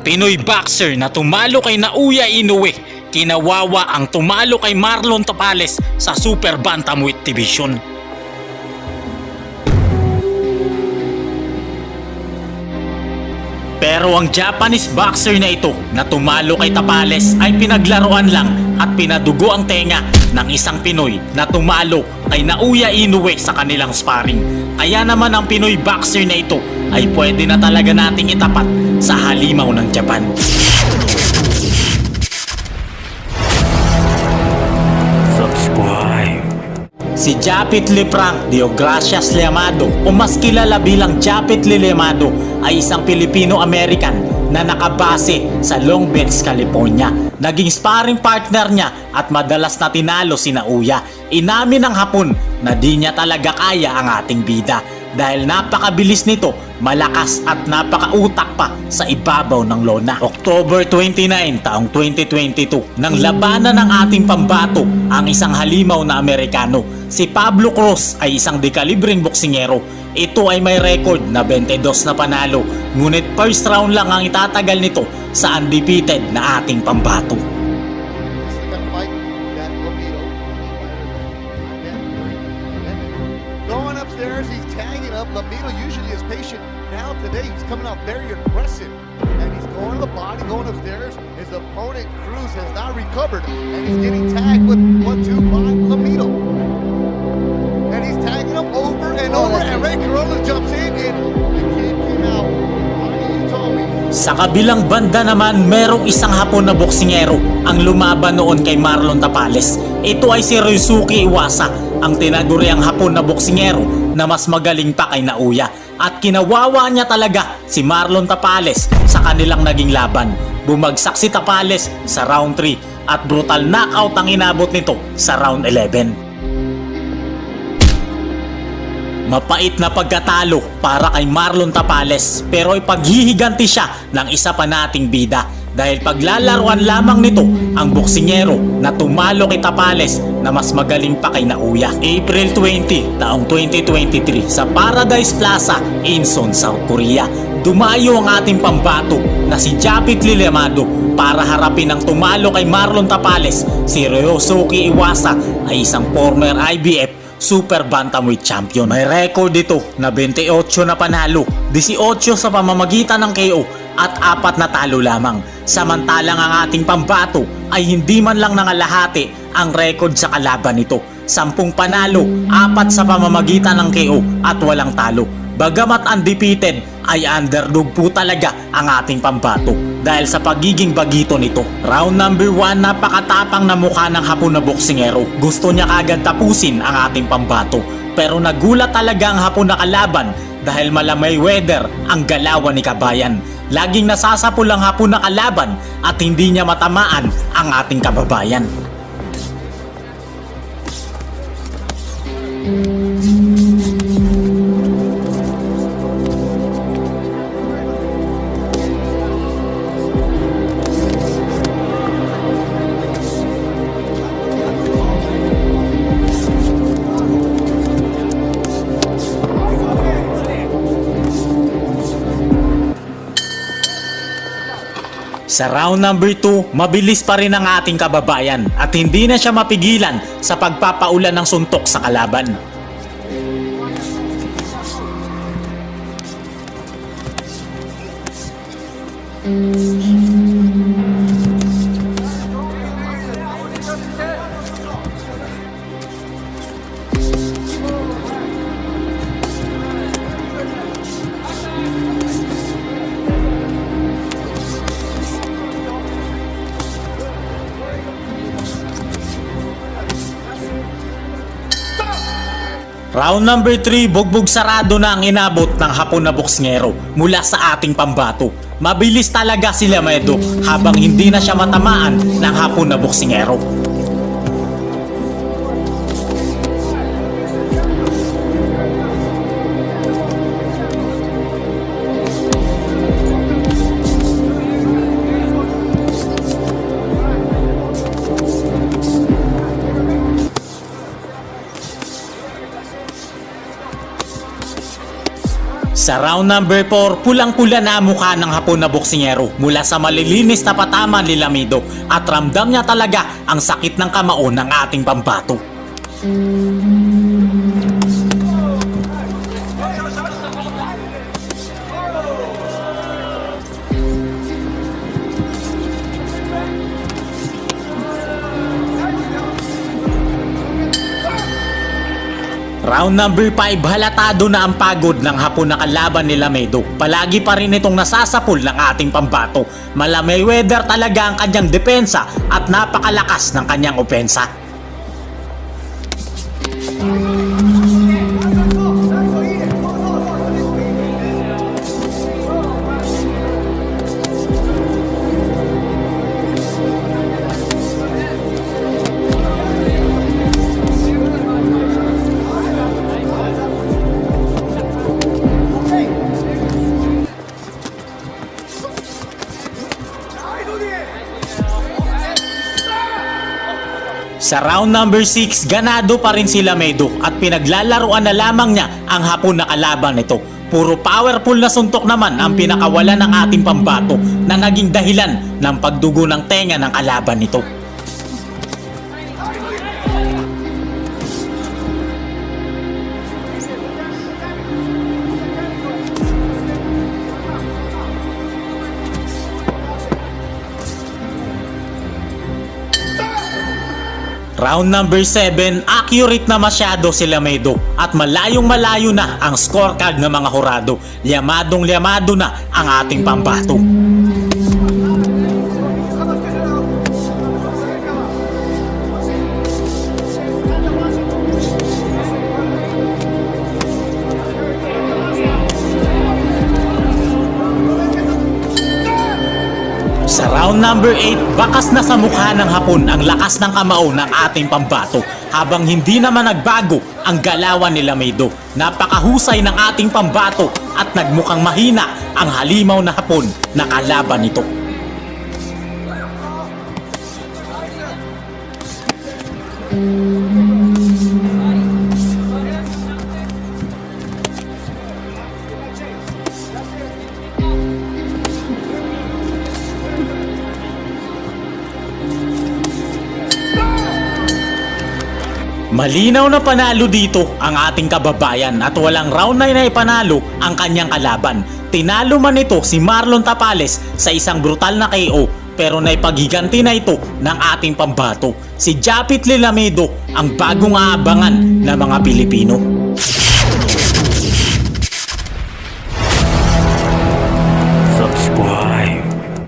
Pinoy boxer na tumalo kay Nauya Inoue. Kinawawa ang tumalo kay Marlon Tapales sa Super Bantamweight Division. Pero ang Japanese boxer na ito na tumalo kay Tapales ay pinaglaruan lang at pinadugo ang tenga ng isang Pinoy na tumalo kay Nauya Inoue sa kanilang sparring. Kaya naman ang Pinoy boxer na ito ay pwede na talaga nating itapat sa halimaw ng Japan. Subscribe. Si Japit Liprang Deogracias Liamado o mas kilala bilang Japit Lilemado ay isang Pilipino-American na nakabase sa Long Beach, California. Naging sparring partner niya at madalas na tinalo si Nauya. Inamin ng hapon na di niya talaga kaya ang ating bida dahil napakabilis nito, malakas at napakautak pa sa ibabaw ng lona. October 29 taong 2022 nang labanan ng ating pambato ang isang halimaw na Amerikano. Si Pablo Cruz ay isang dekalibreng boksingero. Ito ay may record na 22 na panalo, ngunit first round lang ang itatagal nito sa undefeated na ating pambato. Going upstairs, he's tagging up. Lamido usually is patient. Now today he's coming out very aggressive. And he's going to the body, going upstairs. His opponent, Cruz, has not recovered. And he's getting tagged with one, two by Sa kabilang banda naman, merong isang hapon na boksingero ang lumaban noon kay Marlon Tapales. Ito ay si Ryusuke Iwasa, ang tinaguriang hapon na boksingero na mas magaling pa kay Nauya. At kinawawa niya talaga si Marlon Tapales sa kanilang naging laban. Bumagsak si Tapales sa round 3 at brutal knockout ang inabot nito sa round 11. Mapait na pagkatalo para kay Marlon Tapales pero ipaghihiganti siya ng isa pa nating bida dahil paglalaruan lamang nito ang boksingero na tumalo kay Tapales na mas magaling pa kay Nauya. April 20 taong 2023 sa Paradise Plaza, Incheon, South Korea. Dumayo ang ating pambato na si Japit Lilemado para harapin ang tumalo kay Marlon Tapales. Si Ryosuke Iwasa ay isang former IBF Super Bantamweight Champion. May record ito na 28 na panalo, 18 sa pamamagitan ng KO at apat na talo lamang. Samantalang ang ating pambato ay hindi man lang nangalahati ang record sa kalaban nito. Sampung panalo, apat sa pamamagitan ng KO at walang talo. Bagamat undefeated ay underdog po talaga ang ating pambato dahil sa pagiging bagito nito. Round number 1 napakatapang na mukha ng hapon na boksingero. Gusto niya kagad tapusin ang ating pambato pero nagulat talaga ang hapon na kalaban dahil malamay weather ang galawan ni Kabayan. Laging nasasapol ang hapon na kalaban at hindi niya matamaan ang ating kababayan. Sa round number 2, mabilis pa rin ang ating kababayan at hindi na siya mapigilan sa pagpapaulan ng suntok sa kalaban. Round number 3, bugbog sarado na ang inabot ng hapon na boksngero mula sa ating pambato. Mabilis talaga sila Medo habang hindi na siya matamaan ng hapon na boksingero. Sa round number 4, pulang-pula na ang mukha ng hapon na boksingero mula sa malilinis na patama ni Lamido at ramdam niya talaga ang sakit ng kamao ng ating pambato. Round number 5, halatado na ang pagod ng hapon na kalaban ni Lamedo. Palagi pa rin itong nasasapul ng ating pambato. Malamay weather talaga ang kanyang depensa at napakalakas ng kanyang opensa. Sa round number 6, ganado pa rin si Lamedo at pinaglalaruan na lamang niya ang hapon na kalaban nito. Puro powerful na suntok naman ang pinakawala ng ating pambato na naging dahilan ng pagdugo ng tenga ng kalaban nito. Round number 7, accurate na masyado si Lamedo at malayong malayo na ang scorecard ng mga hurado. Liamadong liamado na ang ating pambato. Sa round number 8, bakas na sa mukha ng hapon ang lakas ng kamao ng ating pambato habang hindi naman nagbago ang galawan ni Lamedo. Napakahusay ng ating pambato at nagmukhang mahina ang halimaw na hapon na kalaban nito. Malinaw na panalo dito ang ating kababayan at walang round 9 na ipanalo ang kanyang kalaban. Tinalo man ito si Marlon Tapales sa isang brutal na KO pero naipaghiganti na ito ng ating pambato. Si Japit Lilamedo ang bagong aabangan ng mga Pilipino.